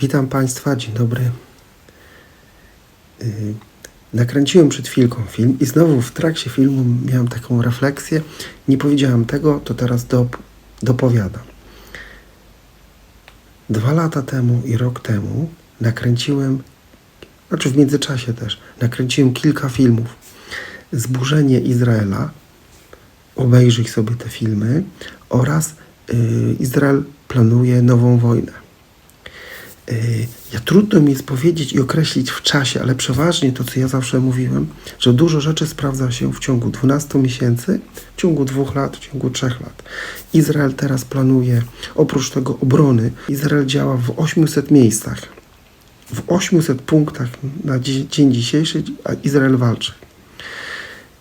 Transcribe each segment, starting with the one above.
Witam Państwa, dzień dobry. Yy, Nakręciłem przed chwilką film i znowu w trakcie filmu miałem taką refleksję. Nie powiedziałem tego, to teraz dop- dopowiadam. Dwa lata temu i rok temu nakręciłem, znaczy w międzyczasie też, nakręciłem kilka filmów. Zburzenie Izraela, obejrzyj sobie te filmy, oraz yy, Izrael planuje nową wojnę. Yy, Ja trudno mi jest powiedzieć i określić w czasie, ale przeważnie to, co ja zawsze mówiłem, że dużo rzeczy sprawdza się w ciągu 12 miesięcy, w ciągu dwóch lat, w ciągu trzech lat. Izrael teraz planuje, oprócz tego obrony, Izrael działa w 800 miejscach. W 800 punktach na dzi- dzień dzisiejszy Izrael walczy.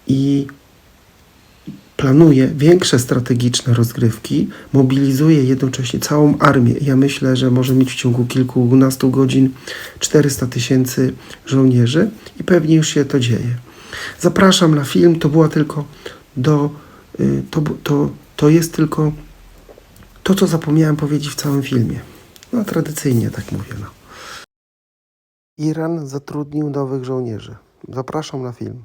I planuje większe strategiczne rozgrywki, mobilizuje jednocześnie całą armię. Ja myślę, że może mieć w ciągu kilkunastu godzin 400 tysięcy żołnierzy i pewnie już się to dzieje. Zapraszam na film, to była tylko do, y, to, to, to jest tylko to, co zapomniałem powiedzieć w całym filmie. No tradycyjnie tak mówię. No. Iran zatrudnił nowych żołnierzy. Zapraszam na film.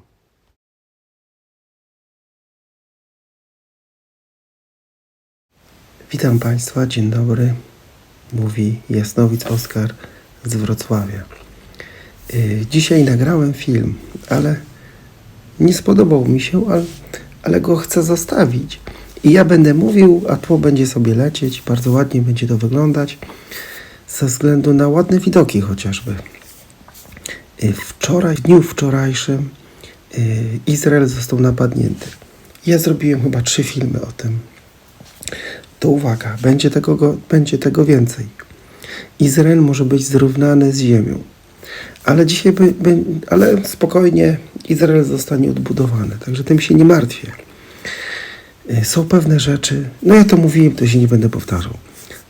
Witam Państwa, dzień dobry. Mówi Jasnowic Oskar z Wrocławia. Yy, Dzisiaj nagrałem film, ale nie spodobał mi się, ale, ale go chcę zostawić. I ja będę mówił, a tło będzie sobie lecieć, bardzo ładnie będzie to wyglądać, ze względu na ładne widoki chociażby. Yy, Wczoraj, w dniu wczorajszym, yy, Izrael został napadnięty. Ja zrobiłem chyba trzy filmy o tym to uwaga, będzie tego, go, będzie tego więcej. Izrael może być zrównany z ziemią. Ale dzisiaj, by, by, ale spokojnie, Izrael zostanie odbudowany, także tym się nie martwię. Y, Są pewne rzeczy, no ja to mówiłem, to się nie będę powtarzał.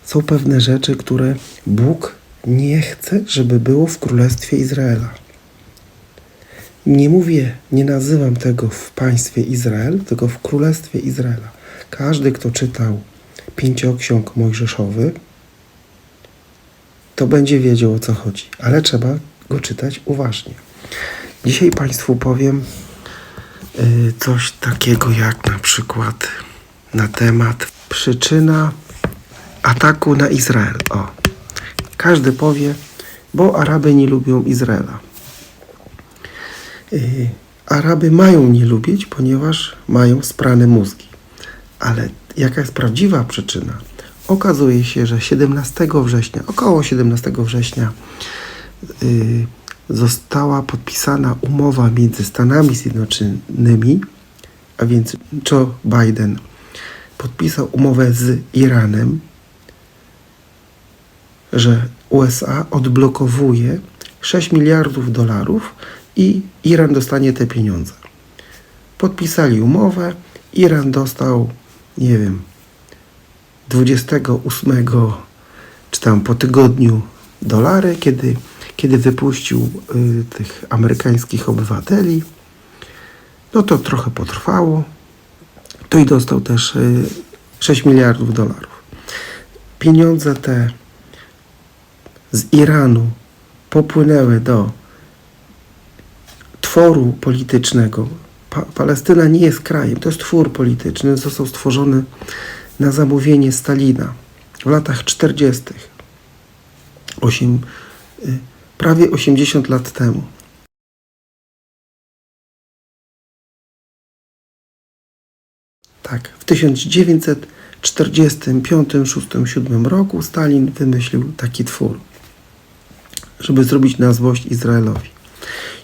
Są pewne rzeczy, które Bóg nie chce, żeby było w Królestwie Izraela. Nie mówię, nie nazywam tego w państwie Izrael, tylko w Królestwie Izraela. Każdy, kto czytał pięcioksiąg mojżeszowy, to będzie wiedział o co chodzi, ale trzeba go czytać uważnie. Dzisiaj Państwu powiem y, coś takiego jak na przykład na temat przyczyna ataku na Izrael. O, każdy powie, bo Araby nie lubią Izraela. Y, Araby mają nie lubić, ponieważ mają sprane mózgi. Ale jaka jest prawdziwa przyczyna? Okazuje się, że 17 września, około 17 września, y, została podpisana umowa między Stanami Zjednoczonymi, a więc Joe Biden podpisał umowę z Iranem, że USA odblokowuje 6 miliardów dolarów i Iran dostanie te pieniądze. Podpisali umowę, Iran dostał, nie wiem, 28 czy tam po tygodniu dolary, kiedy, kiedy wypuścił y, tych amerykańskich obywateli. No to trochę potrwało. To i dostał też y, 6 miliardów dolarów. Pieniądze te z Iranu popłynęły do tworu politycznego. Pa Palestyna nie jest krajem, to jest twór polityczny, został stworzony na zamówienie Stalina w latach 40. Osiem, y, prawie 80 lat temu. Tak, w 1945, 6, 7 roku Stalin wymyślił taki twór, żeby zrobić na złość Izraelowi.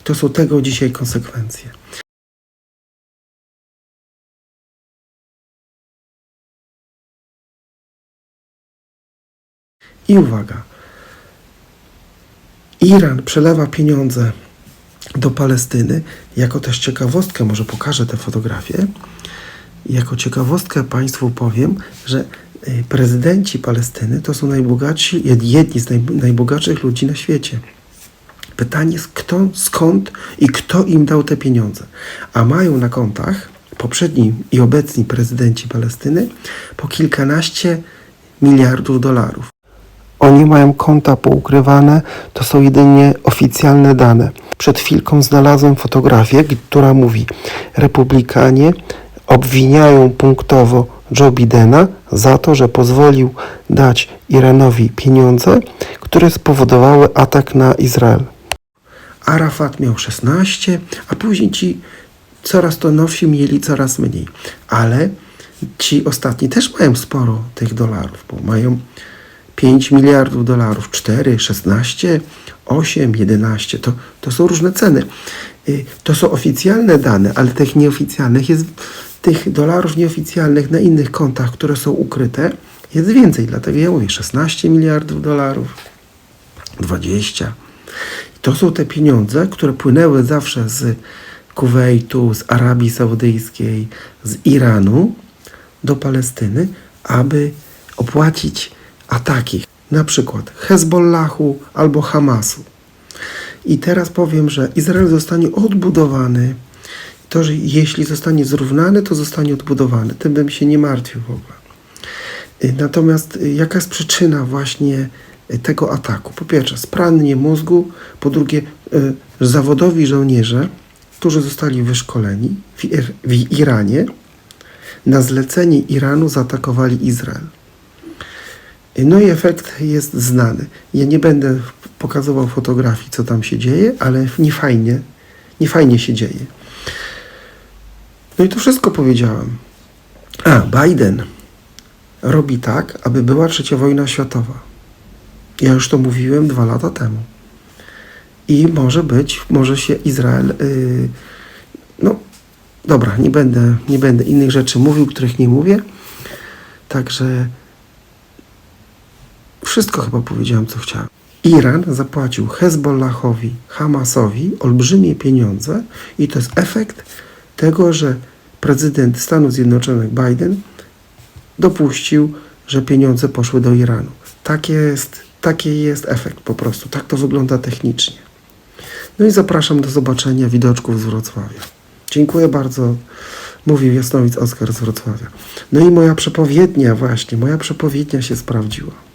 To są tego dzisiaj konsekwencje. I uwaga. Iran przelewa pieniądze do Palestyny. Jako też ciekawostkę, może pokażę te fotografie. Jako ciekawostkę Państwu powiem, że y, prezydenci Palestyny to są najbogatsi, jed- jedni z naj, najbogatszych ludzi na świecie. Pytanie jest, kto, skąd i kto im dał te pieniądze. A mają na kontach poprzedni i obecni prezydenci Palestyny po kilkanaście miliardów dolarów. Oni mają konta poukrywane, to są jedynie oficjalne dane. Przed chwilką znalazłem fotografię, która mówi: Republikanie obwiniają punktowo Joe Bidena za to, że pozwolił dać Iranowi pieniądze, które spowodowały atak na Izrael. Arafat miał 16, a później ci coraz to nowsi mieli coraz mniej. Ale ci ostatni też mają sporo tych dolarów, bo mają 5 miliardów dolarów, 4, 16, 8, 11. To, to są różne ceny. Y, To są oficjalne dane, ale tych nieoficjalnych jest, tych dolarów nieoficjalnych na innych kontach, które są ukryte, jest więcej. Dlatego ja mówię 16 miliardów dolarów, 20. I to są te pieniądze, które płynęły zawsze z Kuwejtu, z Arabii Saudyjskiej, z Iranu do Palestyny, aby opłacić ataki, na przykład Hezbollahu albo Hamasu. I teraz powiem, że Izrael zostanie odbudowany. To, że jeśli zostanie zrównany, to zostanie odbudowany. Tym bym się nie martwił w ogóle. Y, Natomiast y, jaka jest przyczyna właśnie y, tego ataku? Po pierwsze, spranie mózgu, po drugie, zawodowi żołnierze, którzy zostali wyszkoleni w Iranie, na zlecenie Iranu zaatakowali Izrael. No i efekt jest znany. Ja nie będę pokazywał fotografii, co tam się dzieje, ale nie fajnie się dzieje. No i to wszystko powiedziałem. A, Biden robi tak, aby była trzecia wojna światowa. Ja już to mówiłem dwa lata temu. I może być, może się Izrael. Yy, no, dobra, nie będę, nie będę innych rzeczy mówił, których nie mówię. Także wszystko chyba powiedziałem, co chciałem. Iran zapłacił Hezbollahowi, Hamasowi olbrzymie pieniądze i to jest efekt tego, że prezydent Stanów Zjednoczonych Biden dopuścił, że pieniądze poszły do Iranu. Tak jest, taki jest efekt po prostu. Tak to wygląda technicznie. No i zapraszam do zobaczenia widoczków z Wrocławia. Dziękuję bardzo. Mówił Jasnowic Oskar z Wrocławia. No i moja przepowiednia właśnie, moja przepowiednia się sprawdziła.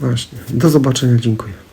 Właśnie. Do zobaczenia. Dziękuję.